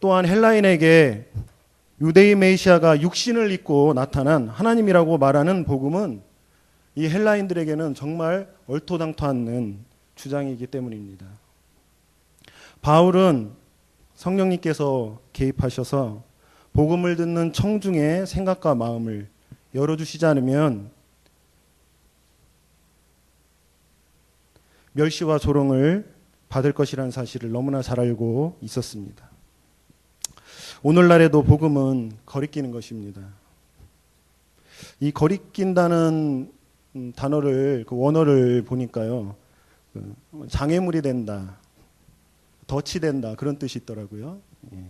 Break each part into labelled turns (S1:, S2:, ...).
S1: 또한 헬라인에게 유대인 메시아가 육신을 입고 나타난 하나님이라고 말하는 복음은 이 헬라인들에게는 정말 얼토당토 않는 주장이기 때문입니다. 바울은 성령님께서 개입하셔서 복음을 듣는 청중의 생각과 마음을 열어주시지 않으면 멸시와 조롱을 받을 것이라는 사실을 너무나 잘 알고 있었습니다. 오늘날에도 복음은 거리끼는 것입니다. 이 거리낀다는 음, 단어를 그 원어를 보니까요 그 장애물이 된다, 덫이 된다 그런 뜻이 있더라고요. 예.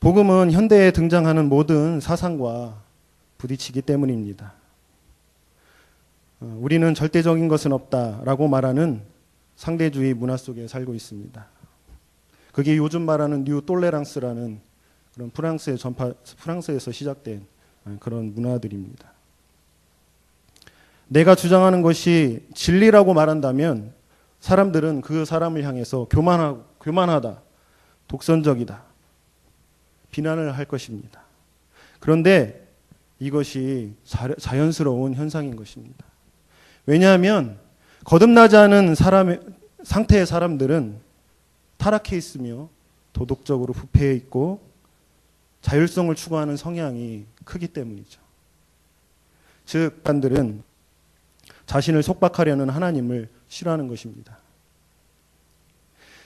S1: 복음은 현대에 등장하는 모든 사상과 부딪히기 때문입니다. 어, 우리는 절대적인 것은 없다라고 말하는 상대주의 문화 속에 살고 있습니다. 그게 요즘 말하는 뉴 똘레랑스라는 그런 프랑스의 전파 프랑스에서 시작된 그런 문화들입니다. 내가 주장하는 것이 진리라고 말한다면 사람들은 그 사람을 향해서 교만하, 교만하다, 독선적이다, 비난을 할 것입니다. 그런데 이것이 자연스러운 현상인 것입니다. 왜냐하면 거듭나지 않은 사람의 상태의 사람들은 타락해 있으며 도덕적으로 부패해 있고 자율성을 추구하는 성향이 크기 때문이죠. 즉, 사람들은 자신을 속박하려는 하나님을 싫어하는 것입니다.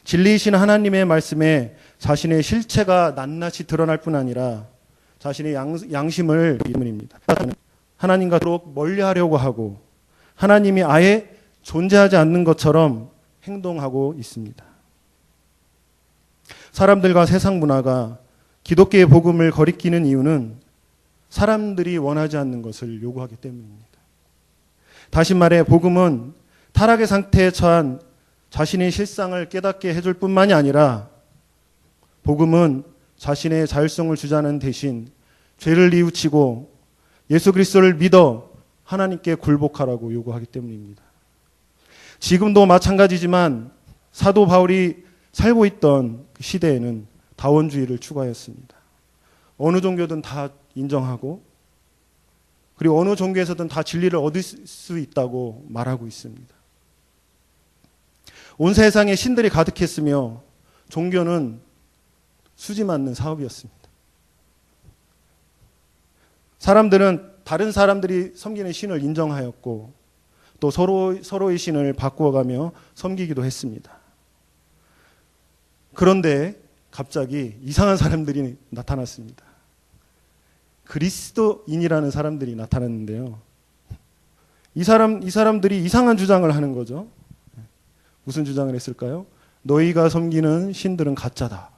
S1: 진리이신 하나님의 말씀에 자신의 실체가 낱낱이 드러날 뿐 아니라 자신의 양, 심을 때문입니다. 하나님과 더욱 멀리 하려고 하고 하나님이 아예 존재하지 않는 것처럼 행동하고 있습니다. 사람들과 세상 문화가 기독교의 복음을 거리끼는 이유는 사람들이 원하지 않는 것을 요구하기 때문입니다. 다시 말해 복음은 타락의 상태에 처한 자신의 실상을 깨닫게 해줄 뿐만이 아니라 복음은 자신의 자율성을 주자는 대신 죄를 뉘우치고 예수 그리스도를 믿어 하나님께 굴복하라고 요구하기 때문입니다. 지금도 마찬가지지만 사도 바울이 살고 있던 그 시대에는 다원주의를 추구하였습니다. 어느 종교든 다 인정하고 그리고 어느 종교에서든 다 진리를 얻을 수 있다고 말하고 있습니다. 온 세상에 신들이 가득했으며 종교는 수지 맞는 사업이었습니다. 사람들은 다른 사람들이 섬기는 신을 인정하였고 또 서로 서로의 신을 바꾸어가며 섬기기도 했습니다. 그런데 갑자기 이상한 사람들이 나타났습니다. 그리스도인이라는 사람들이 나타났는데요. 이 사람 이 사람들이 이상한 주장을 하는 거죠. 무슨 주장을 했을까요? 너희가 섬기는 신들은 가짜다.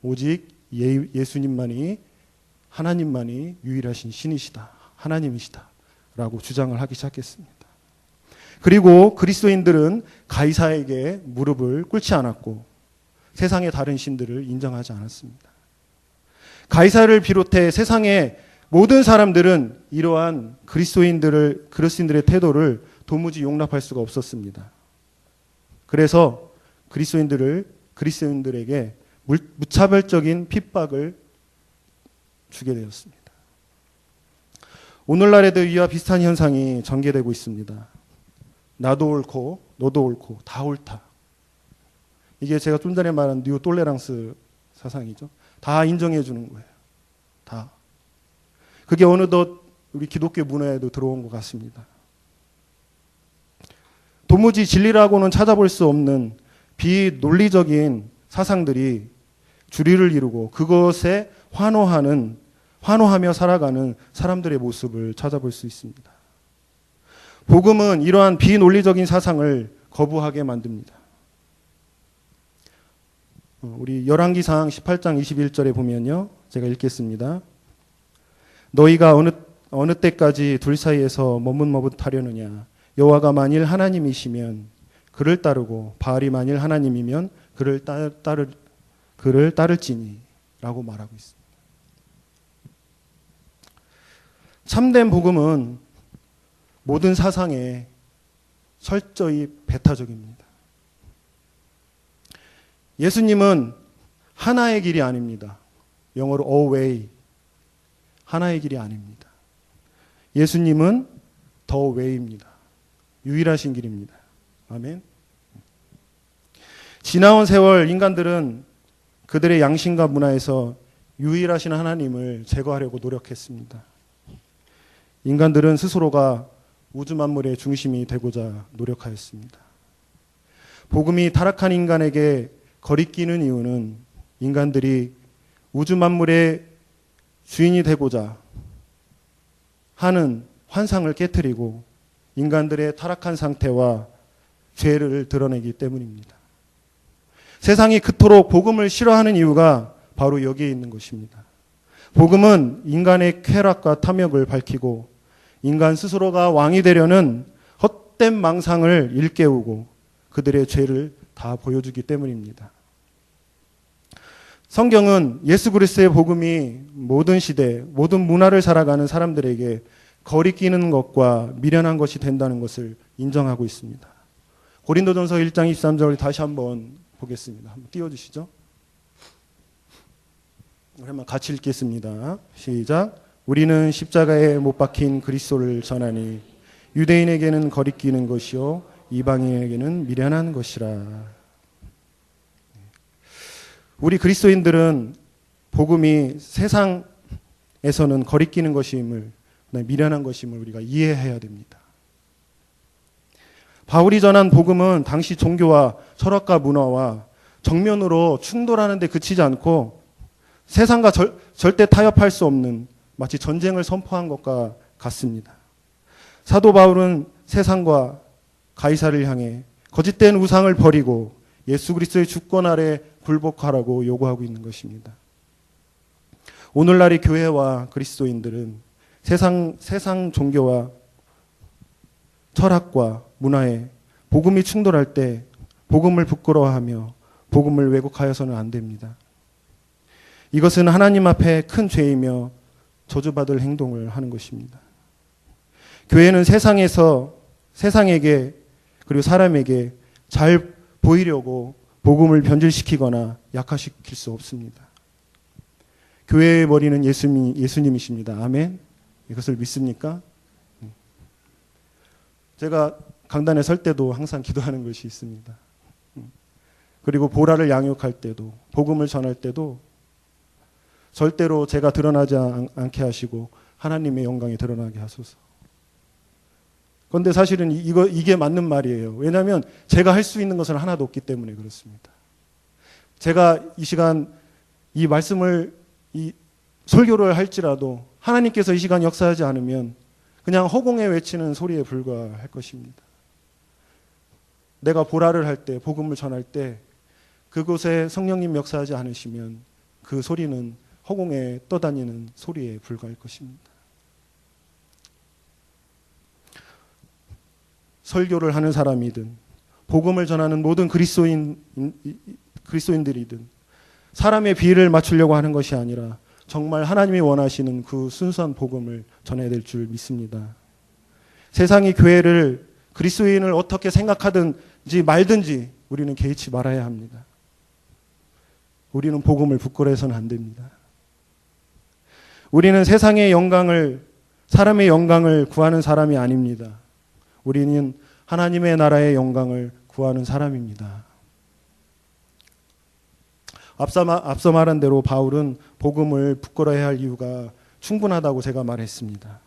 S1: 오직 예, 예수님만이 하나님만이 유일하신 신이시다. 하나님이시다. 라고 주장을 하기 시작했습니다. 그리고 그리스도인들은 가이사에게 무릎을 꿇지 않았고 세상의 다른 신들을 인정하지 않았습니다. 가이사를 비롯해 세상의 모든 사람들은 이러한 그리스도인들을 그리스도인들의 태도를 도무지 용납할 수가 없었습니다. 그래서 그리스도인들을 그리스도인들에게 무차별적인 핍박을 주게 되었습니다. 오늘날에도 이와 비슷한 현상이 전개되고 있습니다. 나도 옳고 너도 옳고 다 옳다. 이게 제가 좀 전에 말한 뉴 똘레랑스 사상이죠. 다 인정해 주는 거예요. 다. 그게 어느덧 우리 기독교 문화에도 들어온 것 같습니다. 도무지 진리라고는 찾아볼 수 없는 비논리적인 사상들이 주리를 이루고 그것에 환호하는 환호하며 살아가는 사람들의 모습을 찾아볼 수 있습니다. 복음은 이러한 비논리적인 사상을 거부하게 만듭니다. 어, 우리 열왕기상 18장 21절에 보면요. 제가 읽겠습니다. 너희가 어느 어느 때까지 둘 사이에서 머뭇머뭇하려느냐 여호와가 만일 하나님이시면 그를 따르고 바알이 만일 하나님이면 그를 따, 따를 그를 따를지니라고 말하고 있습니다. 참된 복음은 모든 사상에 철저히 배타적입니다. 예수님은 하나의 길이 아닙니다. 영어로 a way. 하나의 길이 아닙니다. 예수님은 더 way입니다. 유일하신 길입니다. 아멘. 지나온 세월 인간들은 그들의 양심과 문화에서 유일하신 하나님을 제거하려고 노력했습니다. 인간들은 스스로가 우주 만물의 중심이 되고자 노력하였습니다. 복음이 타락한 인간에게 거리끼는 이유는 인간들이 우주 만물의 주인이 되고자 하는 환상을 깨뜨리고 인간들의 타락한 상태와 죄를 드러내기 때문입니다. 세상이 그토록 복음을 싫어하는 이유가 바로 여기에 있는 것입니다. 복음은 인간의 쾌락과 탐욕을 밝히고 인간 스스로가 왕이 되려는 헛된 망상을 일깨우고 그들의 죄를 다 보여주기 때문입니다. 성경은 예수 그리스도의 복음이 모든 시대, 모든 문화를 살아가는 사람들에게 거리끼는 것과 미련한 것이 된다는 것을 인정하고 있습니다. 고린도전서 1장 23절 다시 한번 보겠습니다. 한번 띄워 주시죠. 그러면 같이 읽겠습니다. 시작. 우리는 십자가에 못 박힌 그리스도를 전하니 유대인에게는 거리끼는 것이요 이방인에게는 미련한 것이라. 우리 그리스도인들은 복음이 세상에서는 거리끼는 것임을 미련한 것임을 우리가 이해해야 됩니다. 바울이 전한 복음은 당시 종교와 철학과 문화와 정면으로 충돌하는데 그치지 않고 세상과 절, 절대 타협할 수 없는 마치 전쟁을 선포한 것과 같습니다. 사도 바울은 세상과 가이사를 향해 거짓된 우상을 버리고 예수 그리스도의 주권 아래 굴복하라고 요구하고 있는 것입니다. 오늘날의 교회와 그리스도인들은 세상 세상 종교와 철학과 문화에 복음이 충돌할 때 복음을 부끄러워하며 복음을 왜곡하여서는 안 됩니다. 이것은 하나님 앞에 큰 죄이며 저주받을 행동을 하는 것입니다. 교회는 세상에서 세상에게 그리고 사람에게 잘 보이려고 복음을 변질시키거나 약화시킬 수 없습니다. 교회의 머리는 예수님, 예수님이십니다. 아멘. 이것을 믿습니까? 제가 강단에 설 때도 항상 기도하는 것이 있습니다. 그리고 보라를 양육할 때도, 복음을 전할 때도 절대로 제가 드러나지 않게 하시고 하나님의 영광이 드러나게 하소서. 그런데 사실은 이거, 이게 맞는 말이에요. 왜냐하면 제가 할 수 있는 것은 하나도 없기 때문에 그렇습니다. 제가 이 시간 이 말씀을 이 설교를 할지라도 하나님께서 이 시간 역사하지 않으면 그냥 허공에 외치는 소리에 불과할 것입니다. 내가 보라를 할 때, 복음을 전할 때 그곳에 성령님 역사하지 않으시면 그 소리는 허공에 떠다니는 소리에 불과할 것입니다. 설교를 하는 사람이든 복음을 전하는 모든 그리스도인 그리스도인들이든 사람의 비를 맞추려고 하는 것이 아니라 정말 하나님이 원하시는 그 순수한 복음을 전해야 될 줄 믿습니다. 세상이 교회를 그리스도인을 어떻게 생각하든지 말든지 우리는 개의치 말아야 합니다. 우리는 복음을 부끄러워서는 안 됩니다. 우리는 세상의 영광을 사람의 영광을 구하는 사람이 아닙니다. 우리는 하나님의 나라의 영광을 구하는 사람입니다. 앞서, 앞서 말한 대로 바울은 복음을 부끄러워해야 할 이유가 충분하다고 제가 말했습니다.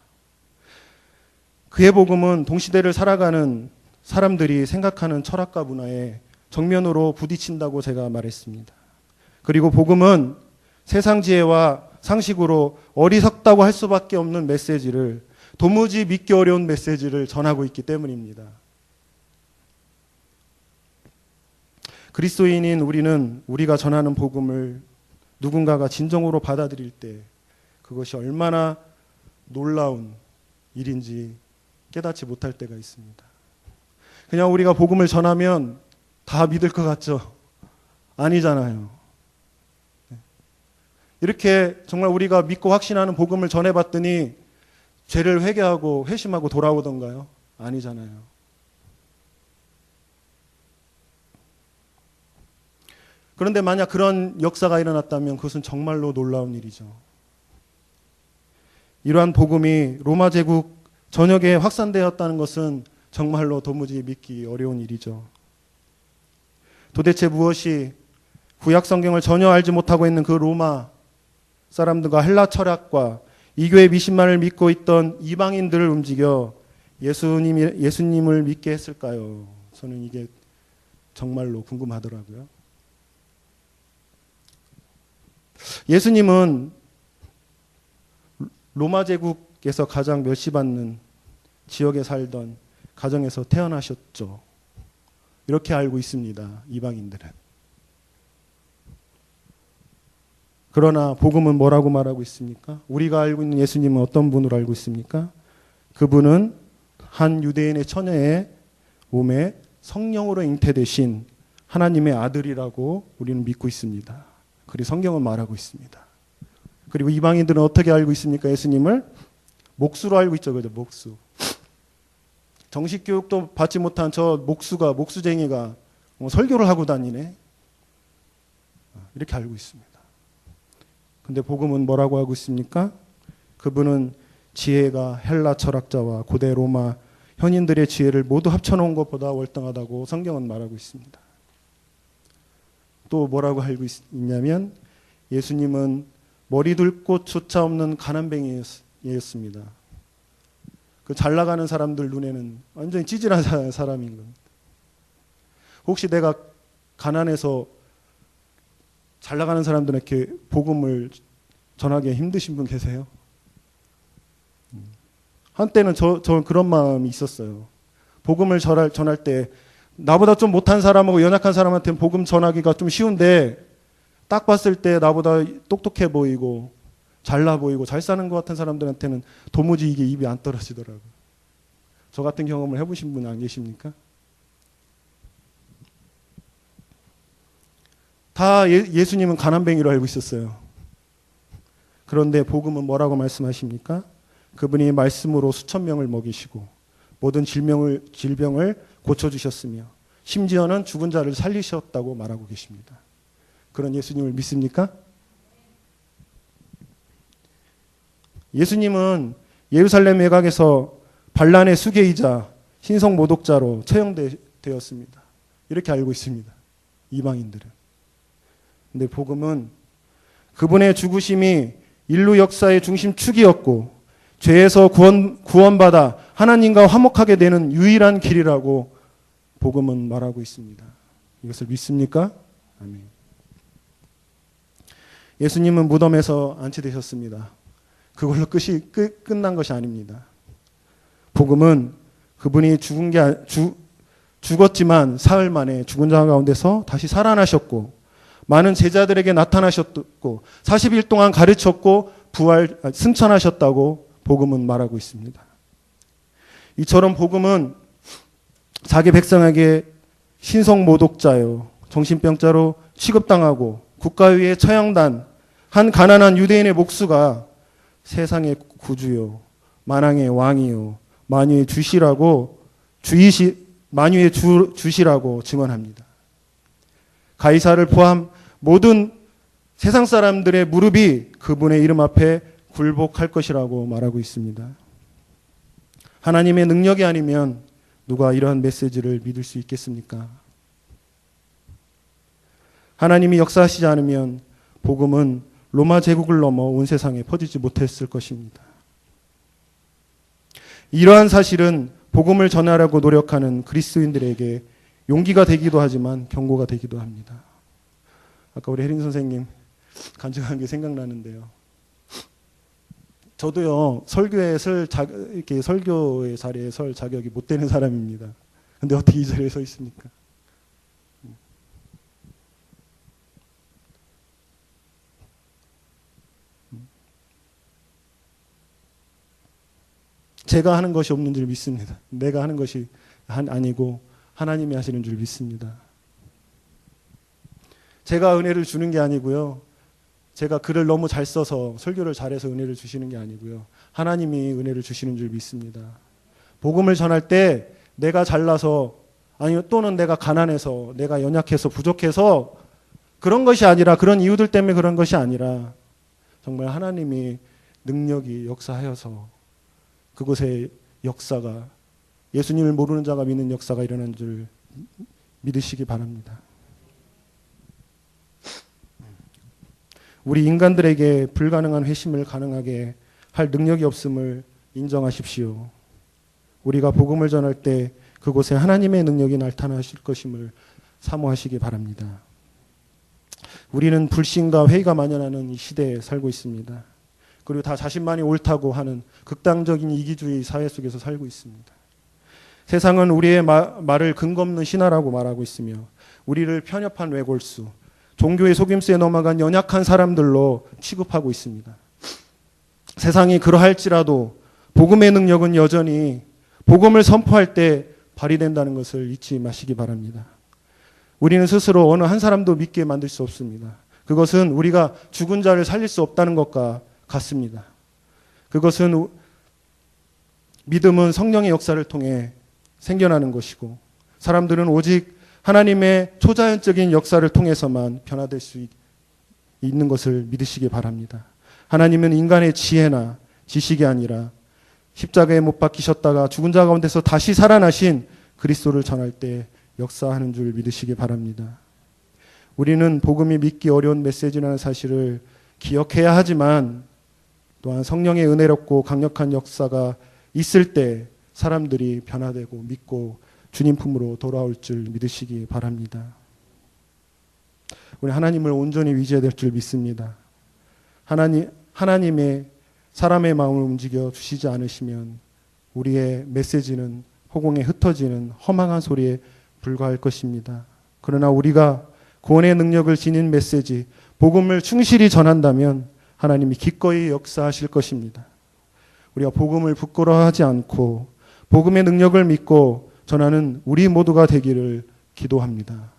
S1: 그의 복음은 동시대를 살아가는 사람들이 생각하는 철학과 문화에 정면으로 부딪힌다고 제가 말했습니다. 그리고 복음은 세상 지혜와 상식으로 어리석다고 할 수밖에 없는 메시지를 도무지 믿기 어려운 메시지를 전하고 있기 때문입니다. 그리스도인인 우리는 우리가 전하는 복음을 누군가가 진정으로 받아들일 때 그것이 얼마나 놀라운 일인지 깨닫지 못할 때가 있습니다. 그냥 우리가 복음을 전하면 다 믿을 것 같죠? 아니잖아요. 이렇게 정말 우리가 믿고 확신하는 복음을 전해봤더니 죄를 회개하고 회심하고 돌아오던가요? 아니잖아요. 그런데 만약 그런 역사가 일어났다면 그것은 정말로 놀라운 일이죠. 이러한 복음이 로마 제국 전역에 확산되었다는 것은 정말로 도무지 믿기 어려운 일이죠. 도대체 무엇이 구약 성경을 전혀 알지 못하고 있는 그 로마 사람들과 헬라 철학과 이교의 미신만을 믿고 있던 이방인들을 움직여 예수님 예수님을 믿게 했을까요? 저는 이게 정말로 궁금하더라고요. 예수님은 로마 제국에서 가장 멸시받는 지역에 살던 가정에서 태어나셨죠. 이렇게 알고 있습니다. 이방인들은. 그러나 복음은 뭐라고 말하고 있습니까? 우리가 알고 있는 예수님은 어떤 분으로 알고 있습니까? 그분은 한 유대인의 처녀의 몸에 성령으로 잉태되신 하나님의 아들이라고 우리는 믿고 있습니다. 그리고 성경은 말하고 있습니다. 그리고 이방인들은 어떻게 알고 있습니까? 예수님을 목수로 알고 있죠. 그죠? 목수. 정식 교육도 받지 못한 저 목수가 목수쟁이가 뭐 설교를 하고 다니네. 이렇게 알고 있습니다. 근데 복음은 뭐라고 하고 있습니까? 그분은 지혜가 헬라 철학자와 고대 로마 현인들의 지혜를 모두 합쳐놓은 것보다 월등하다고 성경은 말하고 있습니다. 또 뭐라고 알고 있냐면 예수님은 머리 둘 곳조차 없는 가난뱅이였습니다. 그 잘 나가는 사람들 눈에는 완전히 찌질한 사람인 것. 혹시 내가 가난해서 잘 나가는 사람들에게 복음을 전하기 힘드신 분 계세요? 한때는 저, 저 그런 마음이 있었어요. 복음을 전할, 전할 때 나보다 좀 못한 사람하고 연약한 사람한테는 복음 전하기가 좀 쉬운데 딱 봤을 때 나보다 똑똑해 보이고 잘나 보이고 잘 사는 것 같은 사람들한테는 도무지 이게 입이 안 떨어지더라고요. 저 같은 경험을 해보신 분 안 계십니까? 다 예, 수님은 가난뱅이로 알고 있었어요. 그런데 복음은 뭐라고 말씀하십니까? 그분이 말씀으로 수천 명을 먹이시고 모든 질병을, 질병을 고쳐주셨으며 심지어는 죽은 자를 살리셨다고 말하고 계십니다. 그런 예수님을 믿습니까? 예수님은 예루살렘 외곽에서 반란의 수계이자 신성 모독자로 처형되었습니다. 이렇게 알고 있습니다. 이방인들은. 근데 복음은 그분의 죽으심이 인류 역사의 중심축이었고 죄에서 구원, 구원받아 하나님과 화목하게 되는 유일한 길이라고 복음은 말하고 있습니다. 이것을 믿습니까? 아멘. 예수님은 무덤에서 안치되셨습니다. 그걸로 끝이 끝, 끝난 것이 아닙니다. 복음은 그분이 죽은 게 죽, 죽었지만 사흘 만에 죽은 자 가운데서 다시 살아나셨고 많은 제자들에게 나타나셨고 40일 동안 가르쳤고 부활 승천하셨다고 복음은 말하고 있습니다. 이처럼 복음은 자기 백성에게 신성 모독자요, 정신병자로 취급당하고 국가위에 처형단 한 가난한 유대인의 목수가 세상의 구주요, 만왕의 왕이요, 만유의 주시라고 주이시 만유의 주, 주시라고 증언합니다. 가이사를 포함 모든 세상 사람들의 무릎이 그분의 이름 앞에 굴복할 것이라고 말하고 있습니다. 하나님의 능력이 아니면 누가 이러한 메시지를 믿을 수 있겠습니까? 하나님이 역사하시지 않으면 복음은 로마 제국을 넘어 온 세상에 퍼지지 못했을 것입니다. 이러한 사실은 복음을 전하려고 노력하는 그리스도인들에게 용기가 되기도 하지만 경고가 되기도 합니다. 아까 우리 혜린 선생님 간증한 게 생각나는데요. 저도요 설교에 설 자, 이렇게 설교의 자리에 설 자격이 못 되는 사람입니다. 근데 어떻게 이 자리에 서 있습니까? 제가 하는 것이 없는 줄 믿습니다. 내가 하는 것이 아니고 하나님이 하시는 줄 믿습니다. 제가 은혜를 주는 게 아니고요. 제가 글을 너무 잘 써서 설교를 잘해서 은혜를 주시는 게 아니고요. 하나님이 은혜를 주시는 줄 믿습니다. 복음을 전할 때 내가 잘나서 아니 또는 내가 가난해서 내가 연약해서 부족해서 그런 것이 아니라 그런 이유들 때문에 그런 것이 아니라 정말 하나님이 능력이 역사하여서 그곳에 역사가 예수님을 모르는 자가 믿는 역사가 일어난 줄 믿으시기 바랍니다. 우리 인간들에게 불가능한 회심을 가능하게 할 능력이 없음을 인정하십시오. 우리가 복음을 전할 때 그곳에 하나님의 능력이 나타나실 것임을 사모하시기 바랍니다. 우리는 불신과 회의가 만연하는 이 시대에 살고 있습니다. 그리고 다 자신만이 옳다고 하는 극단적인 이기주의 사회 속에서 살고 있습니다. 세상은 우리의 마- 말을 근거 없는 신화라고 말하고 있으며 우리를 편협한 외골수, 종교의 속임수에 넘어간 연약한 사람들로 취급하고 있습니다. 세상이 그러할지라도 복음의 능력은 여전히 복음을 선포할 때 발휘된다는 것을 잊지 마시기 바랍니다. 우리는 스스로 어느 한 사람도 믿게 만들 수 없습니다. 그것은 우리가 죽은 자를 살릴 수 없다는 것과 같습니다. 그것은 우- 믿음은 성령의 역사를 통해 생겨나는 것이고 사람들은 오직 하나님의 초자연적인 역사를 통해서만 변화될 수 있- 있는 것을 믿으시기 바랍니다. 하나님은 인간의 지혜나 지식이 아니라 십자가에 못 박히셨다가 죽은 자 가운데서 다시 살아나신 그리스도를 전할 때 역사하는 줄 믿으시기 바랍니다. 우리는 복음이 믿기 어려운 메시지라는 사실을 기억해야 하지만 또한 성령의 은혜롭고 강력한 역사가 있을 때 사람들이 변화되고 믿고 주님 품으로 돌아올 줄 믿으시기 바랍니다. 우리 하나님을 온전히 의지해야 될 줄 믿습니다. 하나님, 하나님의 사람의 마음을 움직여 주시지 않으시면 우리의 메시지는 허공에 흩어지는 허망한 소리에 불과할 것입니다. 그러나 우리가 구원의 능력을 지닌 메시지, 복음을 충실히 전한다면 하나님이 기꺼이 역사하실 것입니다. 우리가 복음을 부끄러워하지 않고 복음의 능력을 믿고 전하는 우리 모두가 되기를 기도합니다.